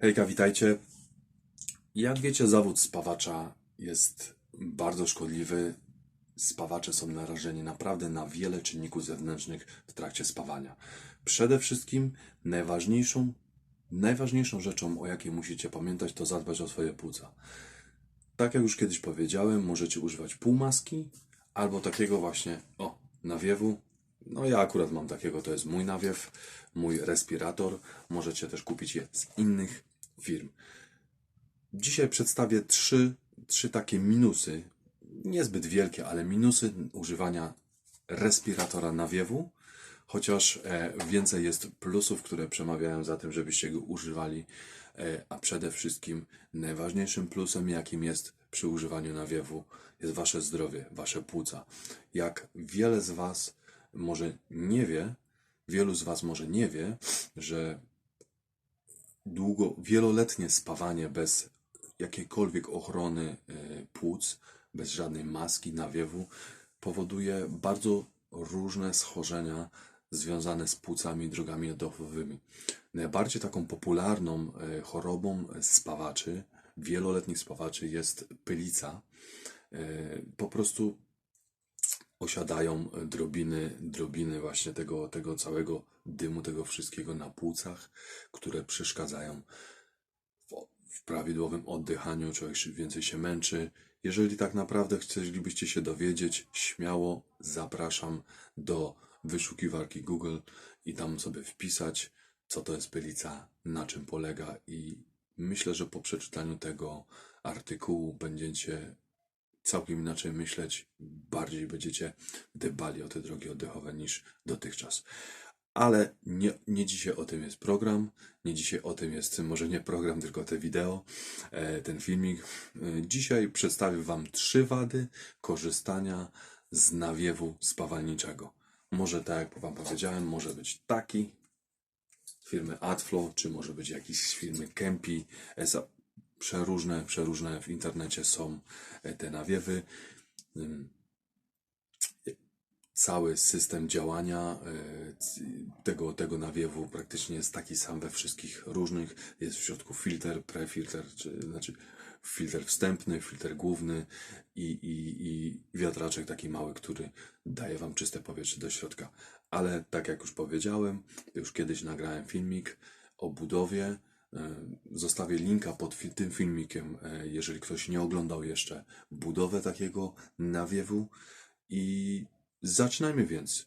Hejka, witajcie. Jak wiecie, zawód spawacza jest bardzo szkodliwy. Spawacze są narażeni naprawdę na wiele czynników zewnętrznych w trakcie spawania. Przede wszystkim najważniejszą, najważniejszą rzeczą, o jakiej musicie pamiętać, to zadbać o swoje płuca. Tak jak już kiedyś powiedziałem, możecie używać półmaski albo takiego właśnie, o, nawiewu. No ja akurat mam takiego, to jest mój nawiew, mój respirator. Możecie też kupić je z innych firm. Dzisiaj przedstawię trzy, trzy takie minusy, niezbyt wielkie, ale minusy używania respiratora nawiewu, chociaż e, więcej jest plusów, które przemawiają za tym, żebyście go używali, e, a przede wszystkim najważniejszym plusem, jakim jest przy używaniu nawiewu, jest wasze zdrowie, wasze płuca. Jak wiele z was może nie wie, wielu z was może nie wie, że długo, wieloletnie spawanie bez jakiejkolwiek ochrony e, płuc, bez żadnej maski, nawiewu, powoduje bardzo różne schorzenia związane z płucami i drogami oddechowymi. Najbardziej taką popularną e, chorobą spawaczy, wieloletnich spawaczy jest pylica. E, Po prostu osiadają drobiny, drobiny właśnie tego, tego całego dymu, tego wszystkiego na płucach, które przeszkadzają w, w prawidłowym oddychaniu, człowiek więcej się męczy. Jeżeli tak naprawdę chcielibyście się dowiedzieć, śmiało zapraszam do wyszukiwarki Google i tam sobie wpisać, co to jest pylica, na czym polega i myślę, że po przeczytaniu tego artykułu będziecie całkiem inaczej myśleć, bardziej będziecie dbali o te drogi oddechowe niż dotychczas. Ale nie, nie dzisiaj o tym jest program, nie dzisiaj o tym jest może nie program, tylko te wideo, e, ten filmik. E, Dzisiaj przedstawię Wam trzy wady korzystania z nawiewu spawalniczego. Może tak jak Wam powiedziałem, może być taki firmy Adflow, czy może być jakiś firmy Kempi. Przeróżne, przeróżne w internecie są e, te nawiewy. Cały system działania e, tego, tego nawiewu praktycznie jest taki sam we wszystkich różnych. Jest w środku filtr, prefilter, czy znaczy filtr wstępny, filtr główny i, i, i wiatraczek taki mały, który daje Wam czyste powietrze do środka. Ale tak jak już powiedziałem, już kiedyś nagrałem filmik o budowie. E, Zostawię linka pod tym filmikiem, e, jeżeli ktoś nie oglądał jeszcze budowę takiego nawiewu. I zaczynajmy więc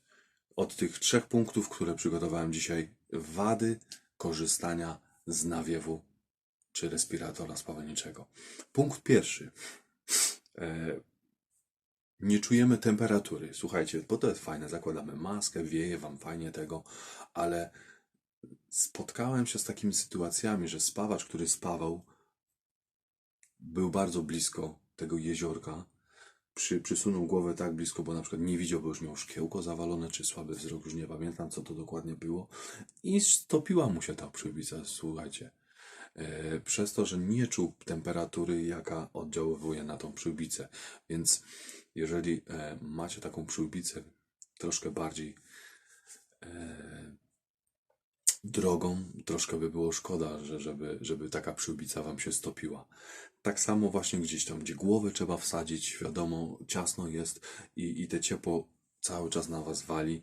od tych trzech punktów, które przygotowałem dzisiaj. Wady korzystania z nawiewu czy respiratora spawalniczego. Punkt pierwszy. E, nie czujemy temperatury. Słuchajcie, bo to jest fajne. Zakładamy maskę, wieje wam fajnie tego, ale spotkałem się z takimi sytuacjami, że spawacz, który spawał, był bardzo blisko tego jeziorka. Przy, przysunął głowę tak blisko, bo na przykład nie widział, bo już miał szkiełko zawalone, czy słaby wzrok, już nie pamiętam, co to dokładnie było. I stopiła mu się ta przyłbica, słuchajcie. E, przez to, że nie czuł temperatury, jaka oddziaływuje na tą przyłbicę. Więc jeżeli e, macie taką przyłbicę troszkę bardziej e, drogą, troszkę by było szkoda, że, żeby, żeby taka przyłbica wam się stopiła. Tak samo właśnie gdzieś tam, gdzie głowę trzeba wsadzić, wiadomo, ciasno jest i, i te ciepło cały czas na was wali.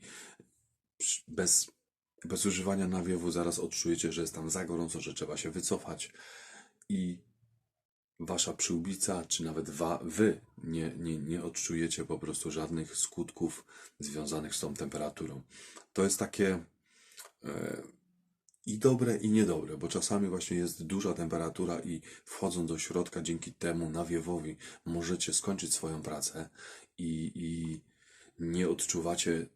Bez, bez używania nawiewu zaraz odczujecie, że jest tam za gorąco, że trzeba się wycofać i wasza przyłbica, czy nawet wa, wy nie, nie, nie odczujecie po prostu żadnych skutków związanych z tą temperaturą. To jest takie e, i dobre, i niedobre, bo czasami właśnie jest duża temperatura i wchodząc do środka dzięki temu nawiewowi możecie skończyć swoją pracę i, i nie odczuwacie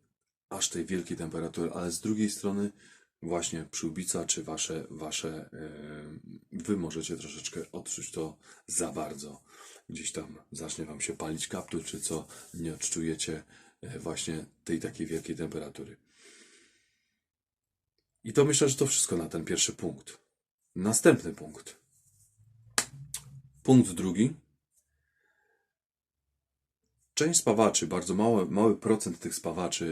aż tej wielkiej temperatury, ale z drugiej strony właśnie przyłbica czy wasze, wasze e, wy możecie troszeczkę odczuć to za bardzo. Gdzieś tam zacznie wam się palić kaptur czy co, nie odczujecie e, właśnie tej takiej wielkiej temperatury. I to myślę, że to wszystko na ten pierwszy punkt. Następny punkt. Punkt drugi. Część spawaczy, bardzo mały, mały procent tych spawaczy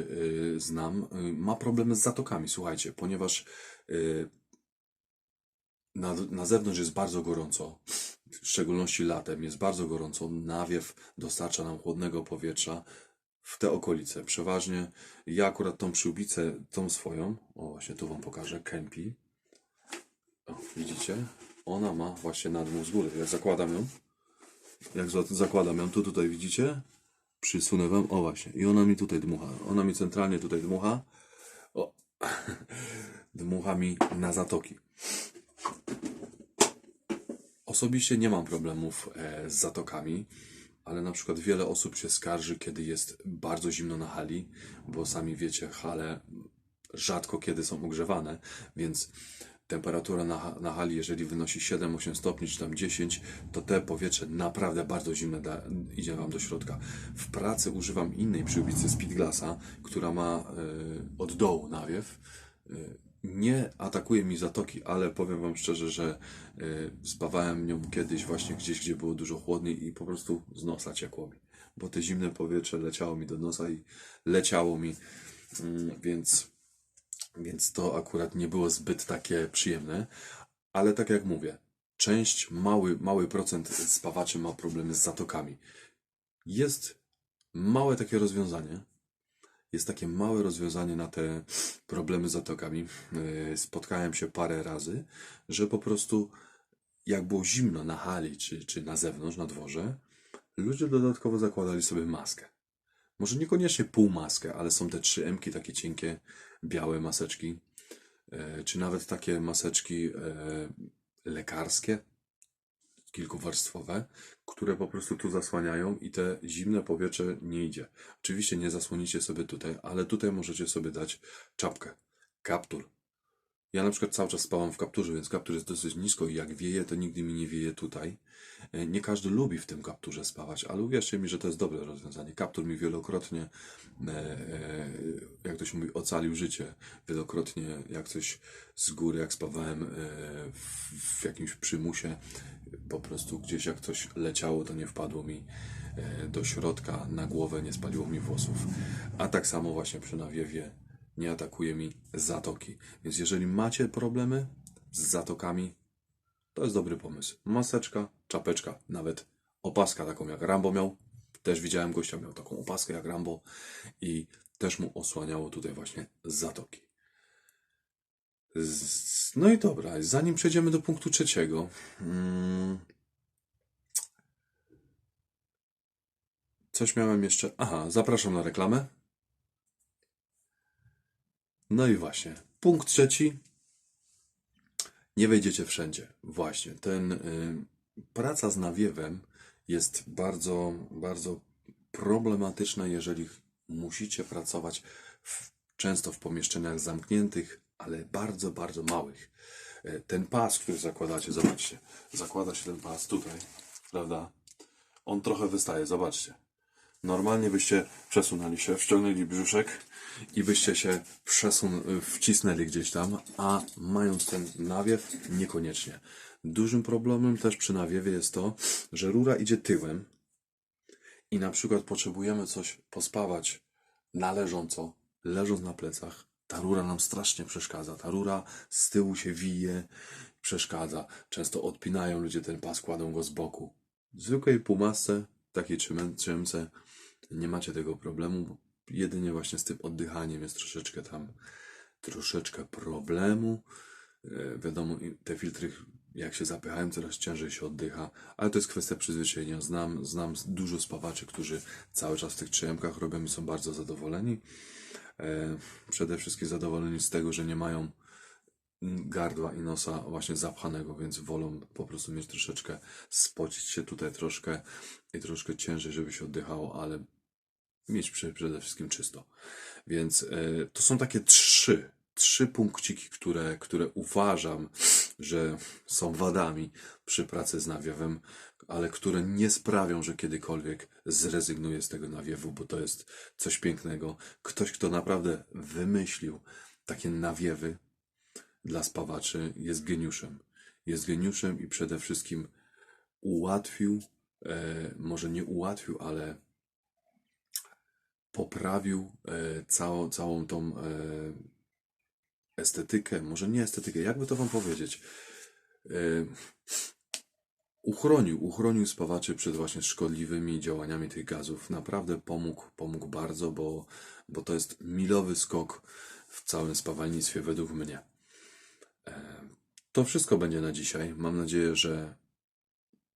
y, znam, y, ma problemy z zatokami, słuchajcie, ponieważ y, na, na zewnątrz jest bardzo gorąco, w szczególności latem jest bardzo gorąco. Nawiew dostarcza nam chłodnego powietrza w te okolice. Przeważnie ja akurat tą przyłbicę, tą swoją, o właśnie tu wam pokażę, Kempi. O, widzicie? Ona ma właśnie nadmuch z góry. Jak zakładam ją, jak za- zakładam ją, tu tutaj widzicie? Przysunę wam, o właśnie. I ona mi tutaj dmucha. Ona mi centralnie tutaj dmucha. O, dmucha mi na zatoki. Osobiście nie mam problemów e, z zatokami, ale na przykład wiele osób się skarży, kiedy jest bardzo zimno na hali, bo sami wiecie, hale rzadko kiedy są ogrzewane, więc temperatura na, na hali, jeżeli wynosi 7-8 stopni, czy tam 10, to te powietrze naprawdę bardzo zimne da, idzie Wam do środka. W pracy używam innej przyłbicy Speedglassa, która ma y, od dołu nawiew. Y, nie atakuje mi zatoki, ale powiem Wam szczerze, że y, spawałem nią kiedyś właśnie gdzieś, gdzie było dużo chłodniej i po prostu z nosa ciekło mi. Bo te zimne powietrze leciało mi do nosa i leciało mi, mm, więc więc to akurat nie było zbyt takie przyjemne. Ale tak jak mówię, część, mały, mały procent spawaczy ma problemy z zatokami. Jest małe takie rozwiązanie. Jest takie małe rozwiązanie na te problemy z zatokami. Yy, Spotkałem się parę razy, że po prostu jak było zimno na hali czy, czy na zewnątrz, na dworze, ludzie dodatkowo zakładali sobie maskę. Może niekoniecznie półmaskę, ale są te 3M-ki, takie cienkie, białe maseczki, e, czy nawet takie maseczki e, lekarskie, kilkuwarstwowe, które po prostu tu zasłaniają i te zimne powietrze nie idzie. Oczywiście nie zasłonicie sobie tutaj, ale tutaj możecie sobie dać czapkę, kaptur. Ja na przykład cały czas spałam w kapturze, więc kaptur jest dosyć nisko i jak wieje, to nigdy mi nie wieje tutaj. E, Nie każdy lubi w tym kapturze spawać, ale uwierzcie mi, że to jest dobre rozwiązanie. Kaptur mi wielokrotnie, e, e, jak to się mówi, ocalił życie. Wielokrotnie, jak coś z góry, jak spawałem w, jakimś przymusie, po prostu gdzieś jak coś leciało, to nie wpadło mi do środka na głowę, nie spaliło mi włosów. A tak samo właśnie przy nawiewie nie atakuje mi zatoki. Więc jeżeli macie problemy z zatokami, to jest dobry pomysł. Maseczka, czapeczka, nawet opaska taką jak Rambo miał. Też widziałem gościa, miał taką opaskę jak Rambo i też mu osłaniało tutaj właśnie zatoki. Z- No i dobra, zanim przejdziemy do punktu trzeciego. mm, Coś miałem jeszcze. Aha, zapraszam na reklamę. No i właśnie, punkt trzeci. Nie wejdziecie wszędzie. Właśnie, ten y, praca z nawiewem jest bardzo, bardzo problematyczna, jeżeli musicie pracować w, często w pomieszczeniach zamkniętych, ale bardzo, bardzo małych. Y, Ten pas, który zakładacie, zobaczcie, zakłada się ten pas tutaj, prawda? On trochę wystaje, zobaczcie. Normalnie byście przesunęli się, wciągnęli brzuszek i byście się przesun wcisnęli gdzieś tam, a mając ten nawiew, niekoniecznie. Dużym problemem też przy nawiewie jest to, że rura idzie tyłem i na przykład potrzebujemy coś pospawać na leżąco, leżąc na plecach. Ta rura nam strasznie przeszkadza. Ta rura z tyłu się wije, przeszkadza. Często odpinają ludzie ten pas, kładą go z boku. W zwykłej półmasce, takiej trzymce, nie macie tego problemu. Jedynie właśnie z tym oddychaniem jest troszeczkę tam, troszeczkę problemu. E, Wiadomo, te filtry, jak się zapychają, coraz ciężej się oddycha, ale to jest kwestia przyzwyczajenia. Znam, znam dużo spawaczy, którzy cały czas w tych trzymkach robią i są bardzo zadowoleni. E, Przede wszystkim zadowoleni z tego, że nie mają gardła i nosa właśnie zapchanego, więc wolą po prostu mieć troszeczkę, spocić się tutaj troszkę i troszkę ciężej, żeby się oddychało, ale mieć przede wszystkim czysto. Więc e, to są takie trzy, trzy punkciki, które, które uważam, że są wadami przy pracy z nawiewem, ale które nie sprawią, że kiedykolwiek zrezygnuję z tego nawiewu, bo to jest coś pięknego. Ktoś, kto naprawdę wymyślił takie nawiewy, dla spawaczy jest geniuszem. Jest geniuszem i przede wszystkim ułatwił, e, może nie ułatwił, ale poprawił e, całą, całą tą e, estetykę, może nie estetykę, jakby to wam powiedzieć. y, uchronił, uchronił spawaczy przed właśnie szkodliwymi działaniami tych gazów. Naprawdę pomógł, pomógł bardzo, bo, bo to jest milowy skok w całym spawalnictwie według mnie. To wszystko będzie na dzisiaj. Mam nadzieję, że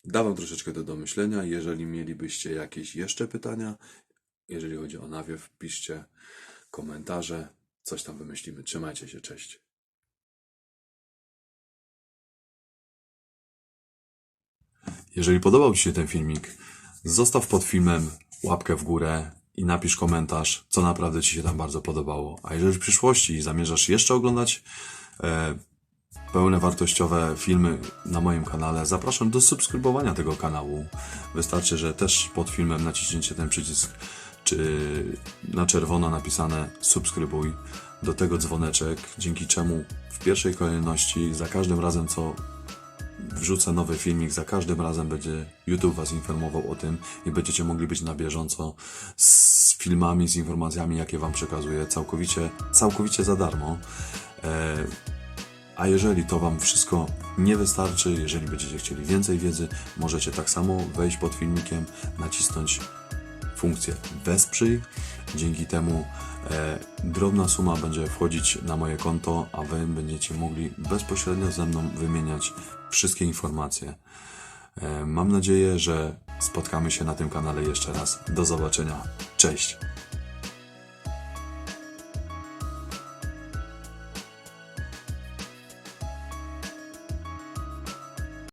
da Wam troszeczkę do domyślenia. Jeżeli mielibyście jakieś jeszcze pytania, jeżeli chodzi o nawiew, piszcie komentarze, coś tam wymyślimy. Trzymajcie się, cześć. Jeżeli podobał Ci się ten filmik, zostaw pod filmem łapkę w górę i napisz komentarz, co naprawdę Ci się tam bardzo podobało. A jeżeli w przyszłości zamierzasz jeszcze oglądać e, pełne wartościowe filmy na moim kanale, zapraszam do subskrybowania tego kanału. Wystarczy, że też pod filmem naciśnięcie ten przycisk czy na czerwono napisane subskrybuj, do tego dzwoneczek, dzięki czemu w pierwszej kolejności za każdym razem co wrzucę nowy filmik, za każdym razem będzie YouTube Was informował o tym i będziecie mogli być na bieżąco z filmami, z informacjami, jakie Wam przekazuję całkowicie, całkowicie za darmo. E, a jeżeli to Wam wszystko nie wystarczy, jeżeli będziecie chcieli więcej wiedzy, możecie tak samo wejść pod filmikiem, nacisnąć funkcję wesprzyj. Dzięki temu e, drobna suma będzie wchodzić na moje konto, a Wy będziecie mogli bezpośrednio ze mną wymieniać wszystkie informacje. E, mam nadzieję, że spotkamy się na tym kanale jeszcze raz. Do zobaczenia. Cześć!